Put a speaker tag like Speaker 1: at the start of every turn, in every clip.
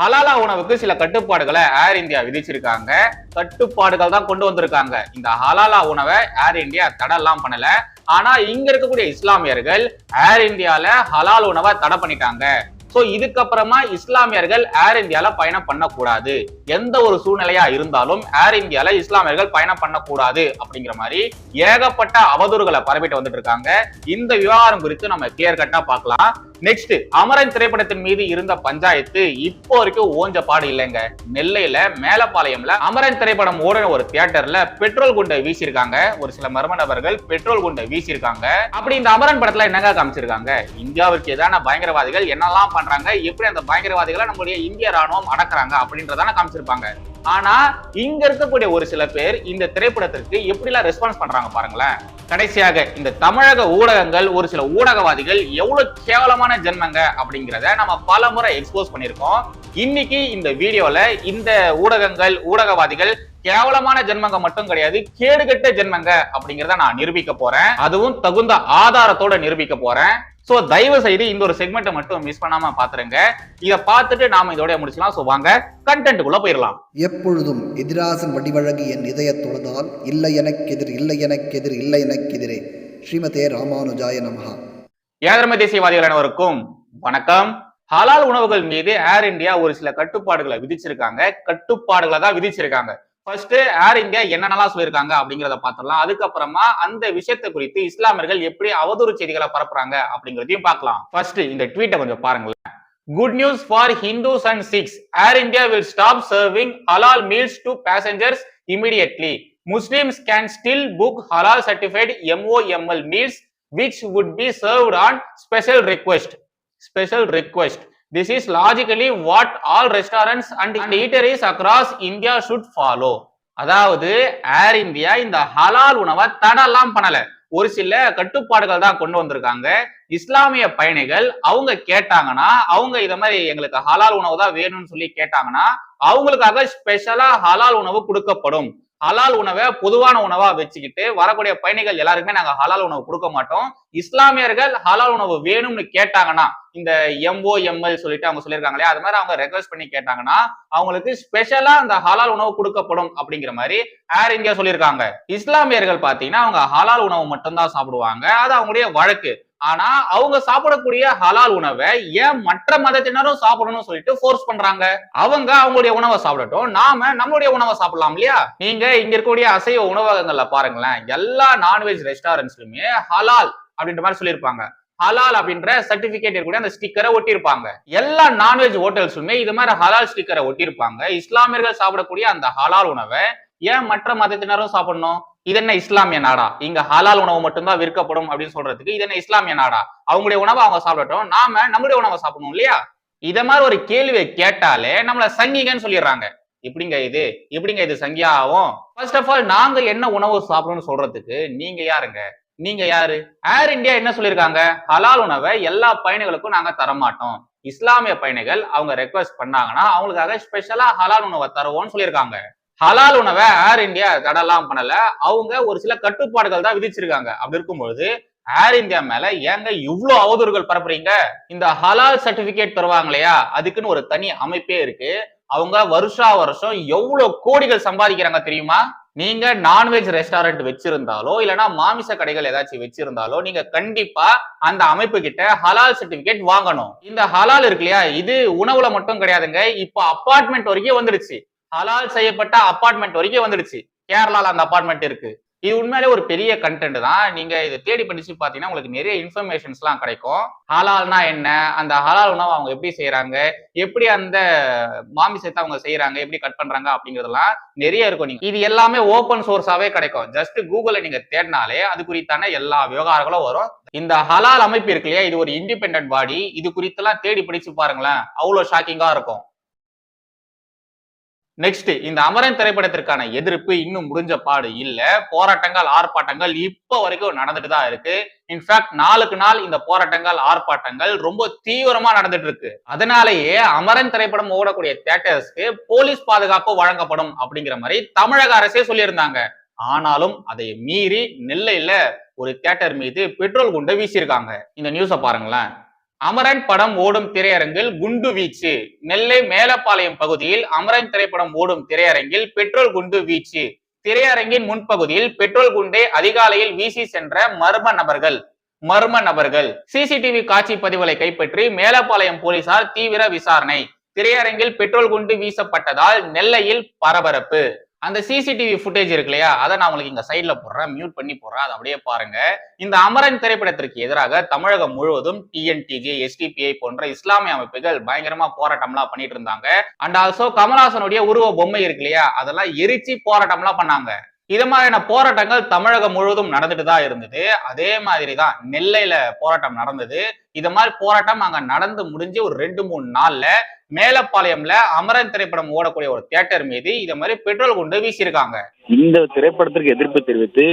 Speaker 1: ஹலாலா உணவுக்கு சில கட்டுப்பாடுகளை ஏர் இந்தியா விதிச்சிருக்காங்க. கட்டுப்பாடுகள் தான் கொண்டு வந்திருக்காங்க. இந்த ஹலாலா உணவை ஏர் இந்தியா தடெல்லாம் பண்ணல. ஆனா இங்க இருக்கக்கூடிய இஸ்லாமியர்கள் ஏர் இந்தியால ஹலால் உணவை தடை பண்ணிட்டாங்க. சோ இதுக்கப்புறமா இஸ்லாமியர்கள் ஏர் இந்தியால பயணம் பண்ணக்கூடாது. எந்த ஒரு சூழ்நிலையா இருந்தாலும் ஏர் இந்தியால இஸ்லாமியர்கள் பயணம் பண்ணக்கூடாது அப்படிங்கிற மாதிரி ஏகப்பட்ட அவதூறுகளை பரப்பிட்டு வந்துட்டு இருக்காங்க. இந்த விவகாரம் குறித்து நம்ம கிளியர் கட்டா பார்க்கலாம். நெக்ஸ்ட் அமரன் திரைப்படத்தின் மீது இருந்த பஞ்சாயத்து இப்போ வரைக்கும் ஓஞ்ச பாடு இல்லைங்க. நெல்லையில மேலப்பாளையம்ல அமரன் திரைப்படம் ஓடின ஒரு தியேட்டர்ல பெட்ரோல் குண்டை வீசியிருக்காங்க. ஒரு சில மர்ம நபர்கள் பெட்ரோல் குண்டை வீசியிருக்காங்க. அப்படி இந்த அமரன் படத்துல என்னங்க காமிச்சிருக்காங்க? இந்தியாவிற்கு எதான பயங்கரவாதிகள் என்னெல்லாம் பண்றாங்க? எப்படி அந்த பயங்கரவாதிகளை நம்மளுடைய இந்திய ராணுவம் அடக்குறாங்க? அப்படின்றதான காமிச்சிருப்பாங்க. ஆனா இங்க இருக்கக்கூடிய ஒரு சில பேர் இந்த திரைப்படத்திற்கு எப்படிலாம் ரெஸ்பான்ஸ் பண்றாங்க பாருங்களேன். கடைசியாக இந்த தமிழக ஊடகங்கள் ஒரு சில ஊடகவாதிகள் எவ்வளவு கேவலமான ஜென்மங்க அப்படிங்கிறத நம்ம பல முறை எக்ஸ்போஸ் பண்ணியிருக்கோம். இன்னைக்கு இந்த வீடியோல இந்த ஊடகங்கள் ஊடகவாதிகள் கேவலமான ஜென்மங்க மட்டும் கிடையாது கேடுகட்ட ஜென்மங்க அப்படிங்கிறத நான் நிரூபிக்க போறேன். அதுவும் தகுந்த ஆதாரத்தோட நிரூபிக்க போறேன். சோ தயவு செய்து இந்த ஒரு செக்மெண்ட்டை மட்டும் மிஸ் பண்ணாம பாத்துருங்க. இத பார்த்துட்டு நாம இதோட முடிச்சலாம் சோ வாங்க கண்டென்ட்டுக்குள்ள போயிடலாம்
Speaker 2: எப்பொழுதும் எதிராசன் வடிவழகு என் இதய தொழுதால் இல்லை எனக்கெதிர் இல்லை எனக்கெதிர் இல்லை எனக்கெதிரே ஸ்ரீமதே ராமானுஜாய நமஹா.
Speaker 1: ஏழமை தேசியவாதிகள் அனைவருக்கும் வணக்கம். ஹலால் உணவுகள் மீது ஏர் இந்தியா ஒரு சில கட்டுப்பாடுகளை விதிச்சிருக்காங்க. கட்டுப்பாடுகளை தான் விதிச்சிருக்காங்க. ஃபர்ஸ்ட் ஏர் இந்தியா என்னென்னலாம் சொல்லியிருக்காங்க அப்படிங்கிறத பார்த்துடலாம். அதுக்கப்புறமா அந்த விஷயத்தை குறித்து இஸ்லாமியர்கள் எப்படி அவதூறு செய்திகளை பரப்புறாங்க அப்படிங்கிறதையும் பார்க்கலாம். ஃபர்ஸ்ட் இந்த ட்வீட்டை கொஞ்சம் பாருங்களேன். Good news for Hindus and Sikhs Air India will stop serving halal meals to passengers immediately Muslims can still book halal certified MOML meals which would be served on special request special request this is logically what all restaurants and, and eateries across india should follow அதாவது Air India இந்த ஹலால் உணவை தடலாம் பண்ணல ஒரு சில கட்டுப்பாடுகள் தான் கொண்டு வந்திருக்காங்க இஸ்லாமிய பயணிகள் அவங்க கேட்டாங்கன்னா அவங்க இத மாதிரி எங்களுக்கு ஹலால் உணவு தான் வேணும்னு சொல்லி கேட்டாங்கன்னா அவங்களுக்காக ஸ்பெஷலா ஹலால் உணவு கொடுக்கப்படும். ஹலால் உணவை பொதுவான உணவா வச்சுக்கிட்டு வரக்கூடிய பயணிகள் எல்லாருக்குமே நாங்க ஹலால் உணவு கொடுக்க மாட்டோம். இஸ்லாமியர்கள் ஹலால் உணவு வேணும்னு கேட்டாங்கன்னா இந்த எம்ஓ எம்எல் சொல்லிட்டு அவங்க சொல்லியிருக்காங்க இல்லையா அது மாதிரி அவங்க ரெக்வஸ்ட் பண்ணி கேட்டாங்கன்னா அவங்களுக்கு ஸ்பெஷலா அந்த ஹலால் உணவு கொடுக்கப்படும் அப்படிங்கிற மாதிரி ஏர் இந்தியா சொல்லியிருக்காங்க. இஸ்லாமியர்கள் பாத்தீங்கன்னா அவங்க ஹலால் உணவு மட்டும்தான் சாப்பிடுவாங்க. அது அவங்களுடைய வழக்கு. ஆனா அவங்க சாப்பிடக்கூடிய ஹலால் உணவை ஏன் மற்ற மதத்தினரும் சாப்பிடணும்னு சொல்லிட்டு ஃபோர்ஸ் பண்றாங்க? அவங்க அவங்களுடைய உணவை சாப்பிடட்டும். நாம நம்மளுடைய உணவை சாப்பிடலாம் இல்லையா? நீங்க இங்க இருக்கக்கூடிய அசைவ உணவகங்கள்ல பாருங்களேன். எல்லா நான்வெஜ் ரெஸ்டாரண்ட்ஸ்லயுமே ஹலால் அப்படின்ற மாதிரி சொல்லியிருப்பாங்க. ஹலால் அப்படின்ற சர்டிபிகேட் இருக்கக்கூடிய அந்த ஸ்டிக்கரை ஒட்டியிருப்பாங்க. எல்லா நான்வெஜ் ஹோட்டல்ஸுமே இது மாதிரி ஹலால் ஸ்டிக்கரை ஒட்டியிருப்பாங்க. இஸ்லாமியர்கள் சாப்பிடக்கூடிய அந்த ஹலால் உணவை ஏன் மற்ற மதத்தினரும் சாப்பிடணும்? இது என்ன இஸ்லாமிய நாடா? இங்க ஹலால் உணவு மட்டும்தான் விற்கப்படும் அப்படின்னு சொல்றதுக்கு இது என்ன இஸ்லாமிய நாடா? அவங்களுடைய உணவை அவங்க சாப்பிடட்டும். நாம நம்மளுடைய உணவை சாப்பிடணும் இல்லையா? இத மாதிரி ஒரு கேள்வியை கேட்டாலே நம்மள சங்கிகன்னு சொல்லிடுறாங்க. எப்படிங்க இது? எப்படிங்க இது சங்கியா ஆகும்? ஃபர்ஸ்ட் ஆஃப் ஆல் நாங்க என்ன உணவு சாப்பிடணும்னு சொல்றதுக்கு நீங்க யாருங்க? நீங்க யாரு? ஏர் இந்தியா என்ன சொல்லியிருக்காங்க? ஹலால் உணவை எல்லா பயணிகளுக்கும் நாங்க தரமாட்டோம். இஸ்லாமிய பயணிகள் அவங்க ரெக்வஸ்ட் பண்ணாங்கன்னா அவங்களுக்காக ஸ்பெஷலா ஹலால் உணவை தருவோம்னு சொல்லியிருக்காங்க. ஹலால் உணவை ஏர் இந்தியா தடலாம் பண்ணல. அவங்க ஒரு சில கட்டுப்பாடுகள் தான் விதிச்சிருக்காங்க. அப்படி இருக்கும்பொழுது ஏர் இந்தியா மேல ஏங்க இவ்வளோ அவதூறுகள் பரப்புறீங்க? இந்த ஹலால் சர்டிபிகேட் தருவாங்க இல்லையா அதுக்குன்னு ஒரு தனி அமைப்பே இருக்கு. அவங்க வருஷா வருஷம் எவ்வளவு கோடிகள் சம்பாதிக்கிறாங்க தெரியுமா? நீங்க நான்வெஜ் ரெஸ்டாரண்ட் வச்சிருந்தாலோ இல்லைன்னா மாமிச கடைகள் ஏதாச்சும் வச்சிருந்தாலோ நீங்க கண்டிப்பா அந்த அமைப்பு கிட்ட ஹலால் சர்டிபிகேட் வாங்கணும். இந்த ஹலால் இருக்கு இல்லையா? இது உணவுல மட்டும் கிடையாதுங்க. இப்போ அப்பார்ட்மெண்ட் வரைக்கும் வந்துடுச்சு. ஹலால் செய்யப்பட்ட அப்பார்ட்மெண்ட் வரைக்கும் வந்துடுச்சு. கேரளால அந்த அப்பார்ட்மெண்ட் இருக்கு. இது உண்மையிலே ஒரு பெரிய கண்டென்ட் தான். நீங்க இதை தேடி படிச்சு பாத்தீங்கன்னா உங்களுக்கு நிறைய இன்ஃபர்மேஷன்ஸ்லாம் கிடைக்கும். ஹலால்னா என்ன? அந்த ஹலால் உணவு அவங்க எப்படி செய்யறாங்க எப்படி அந்த மாமிசத்தை அவங்க செய்யறாங்க எப்படி கட் பண்றாங்க? அப்படிங்கறதெல்லாம் நிறைய இருக்கும் நீங்க. இது எல்லாமே ஓப்பன் சோர்ஸாவே கிடைக்கும். ஜஸ்ட் கூகுள நீங்க தேடினாலே அது குறித்தான எல்லா விவகாரங்களும் வரும். இந்த ஹலால் அமைப்பு இருக்கு இல்லையா? இது ஒரு இண்டிபெண்டன்ட் பாடி இது குறித்தெல்லாம் தேடி படிச்சு பாருங்களேன். அவ்வளவு ஷாக்கிங்கா இருக்கும். நெக்ஸ்ட் இந்த அமரன் திரைப்படத்திற்கான எதிர்ப்பு இன்னும் முடிஞ்ச பாடு இல்ல. போராட்டங்கள் ஆர்ப்பாட்டங்கள் இப்ப வரைக்கும் நடந்துட்டு தான் இருக்கு. இன்ஃபேக்ட் நாளுக்கு நாள் இந்த போராட்டங்கள் ஆர்ப்பாட்டங்கள் ரொம்ப தீவிரமா நடந்துட்டு இருக்கு. அதனாலேயே அமரன் திரைப்படம் ஓடக்கூடிய தியேட்டர்ஸ்க்கு போலீஸ் பாதுகாப்பு வழங்கப்படும் அப்படிங்கிற மாதிரி தமிழக அரசே சொல்லியிருந்தாங்க. ஆனாலும் அதை மீறி நெல்லையில ஒரு தியேட்டர் மீது பெட்ரோல் குண்டை வீசியிருக்காங்க. இந்த நியூஸை பாருங்களேன். அமரன் படம் ஓடும் திரையரங்கில் குண்டு வீச்சு. நெல்லை மேலப்பாளையம் பகுதியில் அமரன் திரைப்படம் ஓடும் திரையரங்கில் பெட்ரோல் குண்டு வீச்சு. திரையரங்கின் முன்பகுதியில் பெட்ரோல் குண்டை அதிகாலையில் வீசி சென்ற மர்ம நபர்கள். மர்ம நபர்கள். சிசிடிவி காட்சி பதிவுகளை கைப்பற்றி மேலப்பாளையம் போலீசார் தீவிர விசாரணை. திரையரங்கில் பெட்ரோல் குண்டு வீசப்பட்டதால் நெல்லையில் பரபரப்பு. அந்த சிசிடிவி ஃபுட்டேஜ் இருக்கு இல்லையா? அதை நான் உங்களுக்கு இங்க சைட்ல போடுறேன். மியூட் பண்ணி போடுறேன். அதை அப்படியே பாருங்க. இந்த அமரன் திரைப்படத்திற்கு எதிராக தமிழகம் முழுவதும் டிஎன்டிஜே எஸ்டிபிஐ போன்ற இஸ்லாமிய அமைப்புகள் பயங்கரமா போராட்டம்லாம் பண்ணிட்டு இருந்தாங்க. அண்ட் ஆல்சோ கமல்ஹாசனுடைய உருவ பொம்மை இருக்கு இல்லையா? அதெல்லாம் எரிச்சு போராட்டம்லாம் பண்ணாங்க. இது மாதிரியான போராட்டங்கள் தமிழகம் முழுவதும் நடந்துட்டு தான் இருந்தது. அதே மாதிரி தான் நெல்லையில போராட்டம் நடந்தது. இது மாதிரி போராட்டம் அங்க நடந்து முடிஞ்சு ஒரு ரெண்டு மூணு நாள்ல மேலப்பாளையம்ல அமரன் திரைப்படம் ஓடக்கூடிய ஒரு தியேட்டர் மீது இத மாதிரி பெட்ரோல் குண்டு வீசியிருக்காங்க.
Speaker 3: இந்த திரைப்படத்திற்கு எதிர்ப்பு தெரிவித்து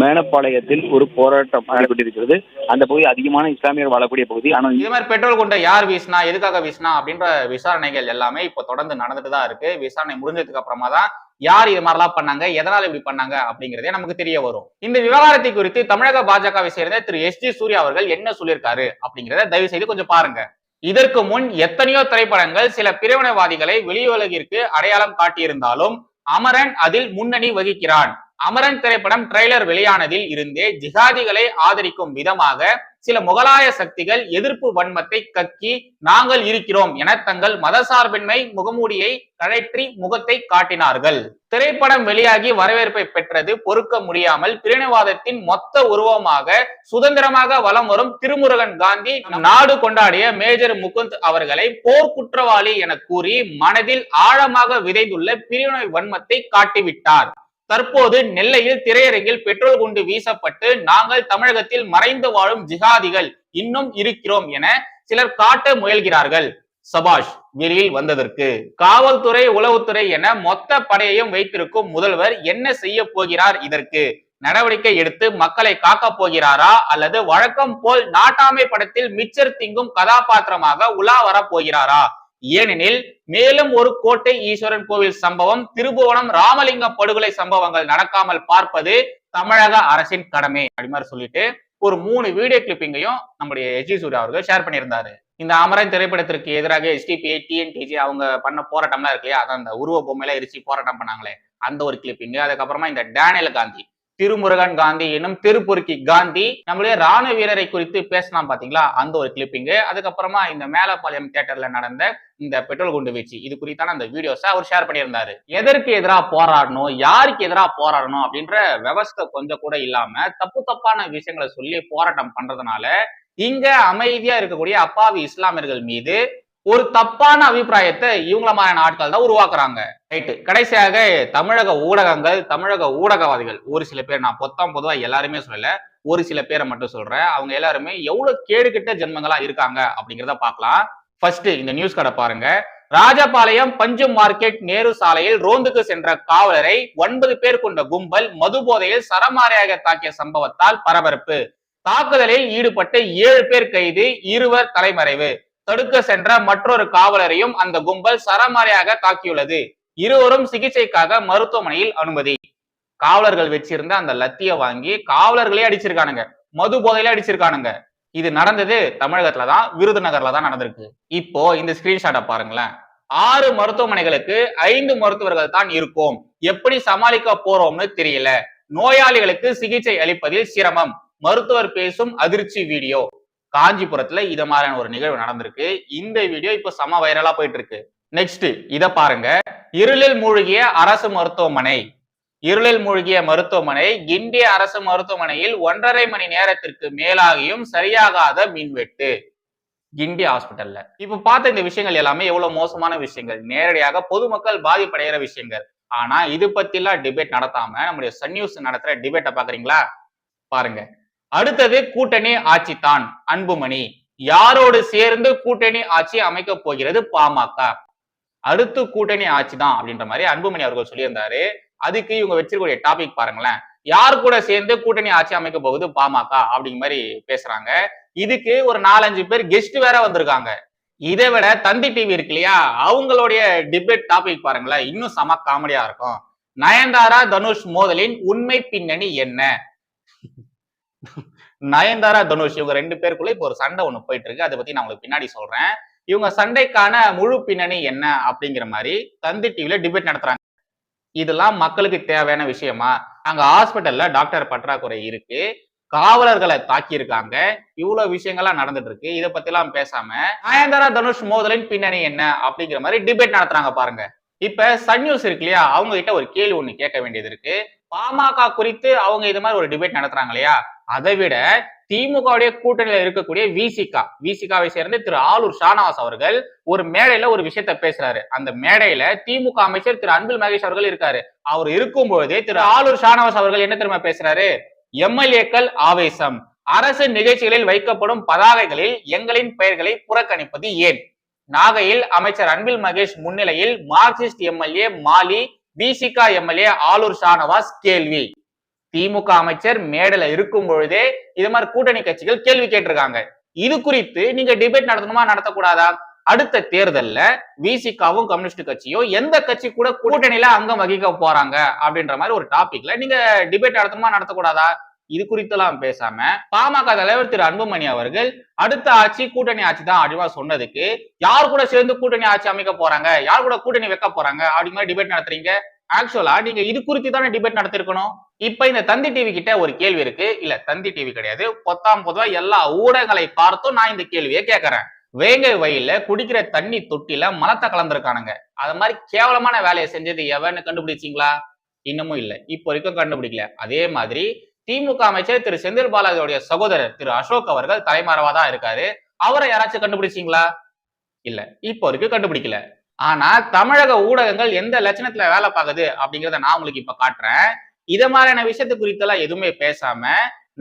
Speaker 3: மேலப்பாளையத்தில் ஒரு போராட்டம் நடைபெற்றிருக்கிறது. அந்த பகுதி அதிகமான இஸ்லாமியர் வாழக்கூடிய பகுதி. ஆனால்
Speaker 1: இது மாதிரி பெட்ரோல் குண்டை யார் வீசினா எதுக்காக வீசினா அப்படின்ற விசாரணைகள் எல்லாமே இப்போ தொடர்ந்து நடந்துட்டு தான் இருக்கு. விசாரணை முடிஞ்சதுக்கு அப்புறமா தான் யார் இது மாதிரிலாம் பண்ணாங்க? எதனால இப்படி பண்ணாங்க? அப்படிங்கறதே நமக்கு தெரிய வரும். இந்த விவகாரத்தை குறித்து தமிழக பாஜகவை சேர்ந்த திரு எஸ் ஜி சூர்யா அவர்கள் என்ன சொல்லியிருக்காரு? அப்படிங்கிறத தயவு செய்து கொஞ்சம் பாருங்க. இதற்கு முன் எத்தனையோ திரைப்படங்கள் சில பிரிவினைவாதிகளை வெளியுலகிற்கு அடையாளம் காட்டியிருந்தாலும் அமரன் அதில் முன்னணி வகிக்கிறான். அமரன் திரைப்படம் ட்ரெய்லர் வெளியானதில் இருந்தே ஜிகாதிகளை ஆதரிக்கும் விதமாக சில முகலாய சக்திகள் எதிர்ப்பு வன்மத்தை கக்கி நாங்கள் இருக்கிறோம் என தங்கள் மதசார்பின்மை முகமூடியை கழற்றி முகத்தை காட்டினார்கள். திரைப்படம் வெளியாகி வரவேற்பை பெற்றது பொறுக்க முடியாமல் பிரிவினைவாதத்தின் மொத்த உருவமாக சுதந்திரமாக வலம் வரும் திருமுருகன் காந்தி நாடு கொண்டாடிய மேஜர் முகுந்த் அவர்களை போர் குற்றவாளி என கூறி மனதில் ஆழமாக விதைந்துள்ள பிரிவினை வன்மத்தை காட்டிவிட்டார். தற்போது நெல்லையில் திரையரங்கில் பெட்ரோல் குண்டு வீசப்பட்டு நாங்கள் தமிழகத்தில் மறைந்து வாழும் ஜிகாதிகள் இன்னும் இருக்கிறோம் என சிலர் காட்ட முயல்கிறார்கள். சபாஷ் வெளியில் வந்ததற்கு. காவல்துறை உளவுத்துறை என மொத்த படையையும் வைத்திருக்கும் முதல்வர் என்ன செய்ய போகிறார் இதற்கு? நடவடிக்கை எடுத்து மக்களை காக்க போகிறாரா? அல்லது வழக்கம் போல் நாட்டாமை படத்தில் மிச்சர் திங்கும் கதாபாத்திரமாக உலா வரப் போகிறாரா? ஏனெனில் மேலும் ஒரு கோட்டை ஈஸ்வரன் கோவில் சம்பவம் திருபுவனம் ராமலிங்க படுகொலை சம்பவங்கள் நடக்காமல் பார்ப்பது தமிழக அரசின் கடமை அப்படி மாதிரி சொல்லிட்டு ஒரு மூணு வீடியோ கிளிப்பிங்கையும் நம்முடைய எஜி சூர்யா அவர்கள் ஷேர் பண்ணியிருந்தாரு. இந்த அமரன் திரைப்படத்திற்கு எதிராக எஸ்டிபிஐ டிஎன்டிஜி அவங்க பண்ண போராட்டம்லாம் இருக்கு இல்லையா? அதான் அந்த உருவ பொம்மையில எரிச்சு போராட்டம் பண்ணாங்களே. அந்த ஒரு கிளிப்பிங் அதுக்கப்புறமா இந்த டேனியல் காந்தி. திருமுருகன் காந்தி எனும் திருப்பொருக்கி காந்தி நம்மளுடைய ராணுவ வீரரை குறித்து பேசலாம் பாத்தீங்களா? அந்த ஒரு கிளிப்பிங்கு அதுக்கப்புறமா இந்த மேலப்பாளையம் தியேட்டர்ல நடந்த இந்த பெட்ரோல் குண்டு வீச்சு இது குறித்தான அந்த வீடியோஸை அவர் ஷேர் பண்ணியிருந்தாரு. எதற்கு எதிராக போராடணும்? யாருக்கு எதிராக போராடணும்? அப்படின்ற விவஸ்தை கொஞ்சம் கூட இல்லாம தப்பு தப்பான விஷயங்களை சொல்லி போராட்டம் பண்றதுனால இங்க அமைதியா இருக்கக்கூடிய அப்பாவி இஸ்லாமியர்கள் மீது ஒரு தப்பான அபிப்பிராயத்தை இவங்கள மாதிரியான ஆட்கள் தான் உருவாக்குறாங்க. ரைட்டு கடைசியாக தமிழக ஊடகங்கள் தமிழக ஊடகவாதிகள் ஒரு சில பேர் நான் பொத்தாம் பொதுவாக எல்லாருமே சொல்லல ஒரு சில பேரை மட்டும் சொல்றேன். அவங்க எல்லாருமே எவ்வளவு கேடுகிட்ட ஜென்மங்களா இருக்காங்க அப்படிங்கிறத பார்க்கலாம். ஃபர்ஸ்ட் இந்த நியூஸ் கடை பாருங்க. ராஜபாளையம் பஞ்சு மார்க்கெட் நேரு சாலையில் ரோந்துக்கு சென்ற காவலரை ஒன்பது பேர் கொண்ட கும்பல் மது போதையில் சரமாரியாக தாக்கிய சம்பவத்தால் பரபரப்பு. தாக்குதலில் ஈடுபட்ட ஏழு பேர் கைது இருவர் தலைமறைவு. தடுக்க சென்ற மற்றொரு காவலரையும் அந்த கும்பல் சரமாரியாக தாக்கியுள்ளது. இருவரும் சிகிச்சைக்காக மருத்துவமனையில் அனுமதி. காவலர்கள் வச்சிருந்த அந்த லத்திய வாங்கி காவலர்களே அடிச்சிருக்கானுங்க. மது போதையில அடிச்சிருக்கானுங்க. இது நடந்தது தமிழகத்துல தான் விருதுநகர்ல தான் நடந்திருக்கு. இப்போ இந்த ஸ்கிரீன்ஷாட்டை பாருங்களேன். ஆறு மருத்துவமனைகளுக்கு ஐந்து மருத்துவர்கள் தான் இருக்கும். எப்படி சமாளிக்க போறோம்னு தெரியல. நோயாளிகளுக்கு சிகிச்சை அளிப்பதில் சிரமம். மருத்துவர் பேசும் அதிர்ச்சி வீடியோ. காஞ்சிபுரத்துல இத மாதிரியான ஒரு நிகழ்வு நடந்திருக்கு. இந்த வீடியோ இப்ப செம வைரலா போயிட்டு இருக்கு நெக்ஸ்ட் இத பாருங்க. இருளில் மூழ்கிய அரசு மருத்துவமனை. இருளில் மூழ்கிய மருத்துவமனை கிண்டி அரசு மருத்துவமனையில் ஒன்றரை மணி நேரத்திற்கு மேலாகியும் சரியாகாத மின்வெட்டு. கிண்டி ஹாஸ்பிட்டல்ல இப்ப பார்த்த இந்த விஷயங்கள் எல்லாமே எவ்வளவு மோசமான விஷயங்கள். நேரடியாக பொதுமக்கள் பாதிப்படைகிற விஷயங்கள். ஆனா இது பத்திலாம் டிபேட் நடத்தாம நம்முடைய சன் நியூஸ் நடத்துற டிபேட்டை பாக்குறீங்களா பாருங்க. அடுத்தது கூட்டணி ஆட்சி தான் அன்புமணி. யாரோடு சேர்ந்து கூட்டணி ஆட்சி அமைக்க போகிறது பாமக? அடுத்து கூட்டணி ஆட்சி தான் அப்படின்ற மாதிரி அன்புமணி அவர்கள் சொல்லியிருந்தாரு. அதுக்கு இவங்க வச்சிருக்கக்கூடிய டாபிக் பாருங்களேன். யார் கூட சேர்ந்து கூட்டணி ஆட்சி அமைக்க போகுது பாமக அப்படிங்கிற மாதிரி பேசுறாங்க. இதுக்கு ஒரு நாலஞ்சு பேர் கெஸ்ட் வேற வந்திருக்காங்க. இதை விட தந்தி டிவி இருக்கு இல்லையா? அவங்களுடைய டிபேட் டாபிக் பாருங்களேன். இன்னும் செம காமெடியா இருக்கும். நயன்தாரா தனுஷ் மோதலின் உண்மை பின்னணி என்ன? நயன்தாரா தனுஷ் இவங்க ரெண்டு பேருக்குள்ள இப்போ ஒரு சண்டை ஒண்ணு போயிட்டு இருக்கு அதை பத்தி நான் உங்களுக்கு பின்னாடி சொல்றேன். இவங்க சண்டைக்கான முழு பின்னணி என்ன அப்படிங்கிற மாதிரி தந்தி டிவில டிபேட் நடத்துறாங்க. இதெல்லாம் மக்களுக்கு தேவையான விஷயமா? அங்க ஹாஸ்பிட்டல்ல டாக்டர் பற்றாக்குறை இருக்கு. காவலர்களை தாக்கியிருக்காங்க. இவ்வளவு விஷயங்கள்லாம் நடந்துட்டு இருக்கு. இதை பத்தி எல்லாம் பேசாம நயன்தாரா தனுஷ் மோதலின் பின்னணி என்ன அப்படிங்கிற மாதிரி டிபேட் நடத்துறாங்க பாருங்க. இப்ப சன் நியூஸ் இருக்கு இல்லையா? அவங்க கிட்ட ஒரு கேள்வி ஒண்ணு கேட்க வேண்டியது இருக்கு. பாமக குறித்து அவங்க இது மாதிரி ஒரு டிபேட் நடத்துறாங்க இல்லையா? அதை விட திமுகவுடைய கூட்டணியில இருக்கக்கூடிய விசிகா விசிகாவை சேர்ந்து திரு ஆலூர் ஷானவாஸ் அவர்கள் ஒரு மேடையில ஒரு விஷயத்த பேசுறாரு. அந்த மேடையில திமுக அமைச்சர் திரு அன்பில் மகேஷ் அவர்கள் இருக்காரு. அவர் இருக்கும்போதே திரு ஆலூர் ஷானவாஸ் அவர்கள் என்ன திரும்ப பேசுறாரு? எம்எல்ஏக்கள் ஆவேசம். அரசு நிகழ்ச்சிகளில் வைக்கப்படும் பதாகைகளில் எங்களின் பெயர்களை புறக்கணிப்பது ஏன்? நாகையில் அமைச்சர் அன்பில் மகேஷ் முன்னிலையில் மார்க்சிஸ்ட் எம்எல்ஏ மாலி பிசிகா எம்எல்ஏ ஆலூர் ஷானவாஸ் கேள்வி. திமுக அமைச்சர் மேடல இருக்கும் பொழுதே இது மாதிரி கூட்டணி கட்சிகள் கேள்வி கேட்டிருக்காங்க. இது குறித்து நீங்க டிபேட் நடத்தணுமா நடத்தக்கூடாதா? அடுத்த தேர்தல்ல விசிகாவும் கம்யூனிஸ்ட் கட்சியும் எந்த கட்சி கூட கூட்டணியில அங்கம் வகிக்க போறாங்க அப்படின்ற மாதிரி ஒரு டாபிக்ல நீங்க டிபேட் நடத்தணுமா நடத்தக்கூடாதா? இது குறித்தெல்லாம் பேசாம பாமக தலைவர் திரு அன்புமணி அவர்கள் அடுத்த ஆட்சி கூட்டணி ஆட்சி தான் அப்படிமா சொன்னதுக்கு யார் கூட சேர்ந்து கூட்டணி ஆட்சி அமைக்க போறாங்க? யார் கூட கூட்டணி வைக்க போறாங்க? அப்படி மாதிரி டிபேட் நடத்துறீங்க. ஆக்சுவலா நீங்க இது குறித்து தானே டிபேட் நடத்திருக்கணும்? இப்ப இந்த தந்தி டிவி கிட்ட ஒரு கேள்வி இருக்கு. இல்ல தந்தி டிவி கிடையாது. பொத்தாம் பொதுவா எல்லா ஊடகங்களை பார்த்தும் நான் இந்த கேள்வியை கேட்கறேன். வேங்கை வயல்ல குடிக்கிற தண்ணி தொட்டில மலத்தை கலந்துருக்கானுங்க. அது மாதிரி கேவலமான வேலையை செஞ்சது எவன்னு கண்டுபிடிச்சீங்களா? இன்னமும் இல்லை. இப்போ வரைக்கும் கண்டுபிடிக்கல. அதே மாதிரி திமுக அமைச்சர் திரு செந்தில் பாலாஜியோடைய சகோதரர் திரு அசோக் அவர்கள் தலைமறைவா தான் இருக்காரு. அவரை யாராச்சும் கண்டுபிடிச்சீங்களா? இல்ல. இப்போ வரைக்கும் கண்டுபிடிக்கல. ஆனா தமிழக ஊடகங்கள் எந்த லட்சணத்துல வேலை பார்க்குது அப்படிங்கறத நான் உங்களுக்கு இப்ப காட்டுறேன். இத மாதிரியான விஷயத்து குறித்தெல்லாம் எதுவுமே பேசாம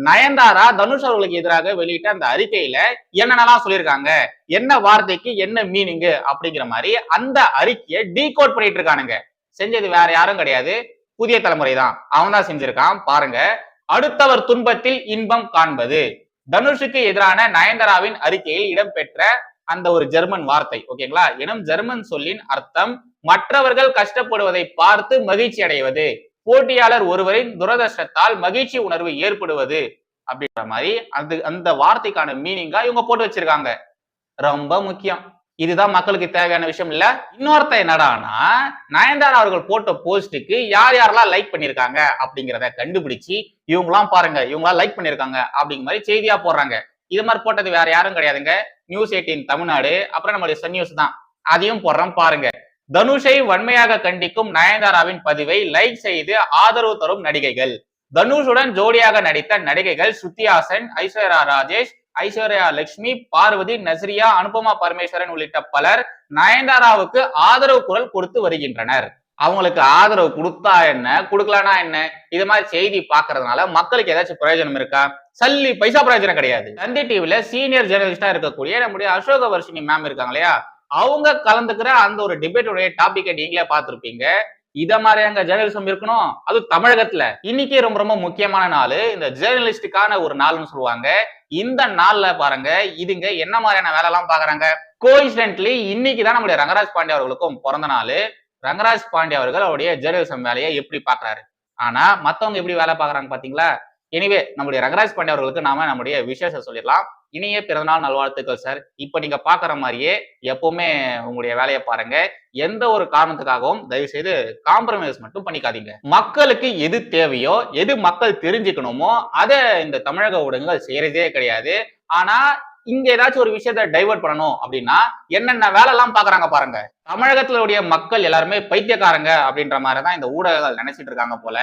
Speaker 1: நயன்தாரா தனுஷ் அவர்களுக்கு எதிராக வெளியிட்ட அந்த அறிக்கையில என்னென்னலாம் சொல்லியிருக்காங்க? என்ன வார்த்தைக்கு என்ன மீனிங்கு அப்படிங்கிற மாதிரி அந்த அறிக்கையை டீகோட் பண்ணிட்டு இருக்கானுங்க. செஞ்சது வேற யாரும் கிடையாது. புதிய தலைமுறை தான். அவன் தான் செஞ்சிருக்கான். பாருங்க. அடுத்தவர் துன்பத்தில் இன்பம் காண்பது. தனுஷுக்கு எதிரான நயன்தாராவின் அறிக்கையில் இடம்பெற்ற அந்த ஒரு ஜெர்மன் வார்த்தை ஓகேங்களா? இனம் ஜெர்மன் சொல்லின் அர்த்தம் மற்றவர்கள் கஷ்டப்படுவதை பார்த்து மகிழ்ச்சி அடைவது போட்டியாளர் ஒருவரின் துரதிருஷ்டத்தால் மகிழ்ச்சி உணர்வு ஏற்படுவது அப்படின்ற மாதிரி அந்த அந்த வார்த்தைக்கான மீனிங்கா இவங்க போட்டு வச்சிருக்காங்க. ரொம்ப முக்கியம். இதுதான் மக்களுக்கு தேவையான விஷயம் இல்ல. இன்னொருத்த என்னடானா நயன்தாரா அவர்கள் போட்ட போஸ்ட்டுக்கு யார் யாரெல்லாம் லைக் பண்ணிருக்காங்க அப்படிங்கிறத கண்டுபிடிச்சு இவங்களாம் பாருங்க இவங்களாம் லைக் பண்ணிருக்காங்க அப்படிங்கிற மாதிரி செய்தியா போடுறாங்க. இது மாதிரி போட்டது வேற யாரும் கிடையாதுங்க. நியூஸ் எயிட்டீன் தமிழ்நாடு அப்புறம் நம்மளுடைய சன் நியூஸ் தான். அதையும் போடுறோம் பாருங்க. தனுஷை வன்மையாக கண்டிக்கும் நயன்தாராவின் பதிவை லைக் செய்து ஆதரவு தரும் நடிகைகள். தனுஷுடன் ஜோடியாக நடித்த நடிகைகள் ஸ்ருதிஹாசன் ஐஸ்வர்யா ராஜேஷ் ஐஸ்வர்யா லட்சுமி பார்வதி நஸ்ரியா அனுபமா பரமேஸ்வரன் உள்ளிட்ட பலர் நயன்தாராவுக்கு ஆதரவு குரல் கொடுத்து வருகின்றனர். அவங்களுக்கு ஆதரவு கொடுத்தா என்ன? கொடுக்கலனா என்ன? இது மாதிரி செய்தி பாக்குறதுனால மக்களுக்கு ஏதாச்சும் பிரயோஜனம் இருக்கா? சல்லி பைசா பிரயோஜனம் கிடையாது. தந்தி டிவில சீனியர் ஜேர்னலிஸ்டா இருக்கக்கூடிய நம்முடைய அசோக வர்ஷினி மேம் இருக்காங்க இல்லையா? அவங்க கலந்துக்கிற அந்த ஒரு டிபேட்டுடைய டாபிக்கை நீங்களே பார்த்துருப்பீங்க. இத மாதிரி அங்க ஜேர்னலிசம் இருக்கணும். அது தமிழகத்துல. இன்னைக்கு ரொம்ப ரொம்ப முக்கியமான நாள். இந்த ஜேர்னலிஸ்டுக்கான ஒரு நாள்னு சொல்லுவாங்க. இந்த நாள்ல பாருங்க இதுங்க என்ன மாதிரியான வேலை எல்லாம் பாக்குறாங்க? கோயின்சிடென்ட்லி இன்னைக்கு தான் நம்முடைய ரங்கராஜ் பாண்டே அவர்களுக்கும் பிறந்த நாள். ரங்கராஜ் பாண்டே அவர்கள் அவருடைய ஜேர்னலிசம் வேலையை எப்படி பாக்குறாரு? ஆனா மத்தவங்க எப்படி வேலை பாக்குறாங்க பாத்தீங்களா? எனிவே நம்முடைய ரங்கராஜ் பாண்டே அவர்களுக்கு நாம நம்முடைய விசேஷம் சொல்லிடலாம். இனிய பிறந்தநாள் நல்வாழ்த்துக்கள் சார் இப்ப நீங்க பாக்குற மாதிரியே எப்பவுமே உங்களுடைய வேலையை பாருங்க. எந்த ஒரு காரணத்துக்காகவும் தயவு செய்து காம்ப்ரமைஸ் மட்டும் பண்ணிக்காதீங்க. மக்களுக்கு எது தேவையோ எது மக்கள் தெரிஞ்சுக்கணுமோ அதை இந்த தமிழக ஊடகங்கள் செய்யறதே கிடையாது. ஆனா இங்க ஏதாச்சும் ஒரு விஷயத்த டைவர்ட் பண்ணணும் அப்படின்னா என்னென்ன வேலை எல்லாம் பாக்குறாங்க பாருங்க. தமிழகத்திலுடைய மக்கள் எல்லாருமே பைத்தியக்காரங்க அப்படின்ற மாதிரிதான் இந்த ஊடகங்கள் நினைச்சிட்டு இருக்காங்க போல.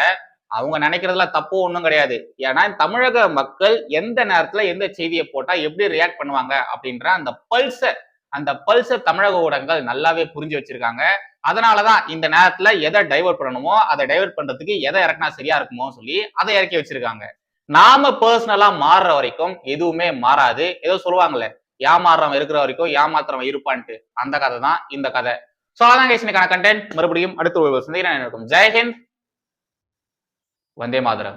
Speaker 1: அவங்க நினைக்கிறதுல தப்பு ஒன்றும் கிடையாது. ஏன்னா தமிழக மக்கள் எந்த நேரத்துல எந்த செய்தியை போட்டா எப்படி ரியாக்ட் பண்ணுவாங்க அப்படின்ற அந்த பல்ஸ அந்த பல்சர் தமிழக ஊடகங்கள் நல்லாவே புரிஞ்சு வச்சிருக்காங்க. அதனாலதான் இந்த நேரத்துல எதை டைவர்ட் பண்ணணுமோ அதை டைவர்ட் பண்றதுக்கு எதை இறக்குனா சரியா இருக்குமோ சொல்லி அதை இறக்கி வச்சிருக்காங்க. நாம பர்சனலா மாறுற வரைக்கும் எதுவுமே மாறாது. ஏதோ சொல்லுவாங்கல்ல ஏமாறுறவன் இருக்கிற வரைக்கும் ஏமாத்துறவன் இருப்பான்ட்டு. அந்த கதை தான் இந்த கதை. ஸோ அதான் கண்டென்ட் மறுபடியும் அடுத்த ஒரு சந்திக்கிறேன். இருக்கும். ஜெய்ஹிந்த் ವಂದೇ
Speaker 4: ಮಾದರ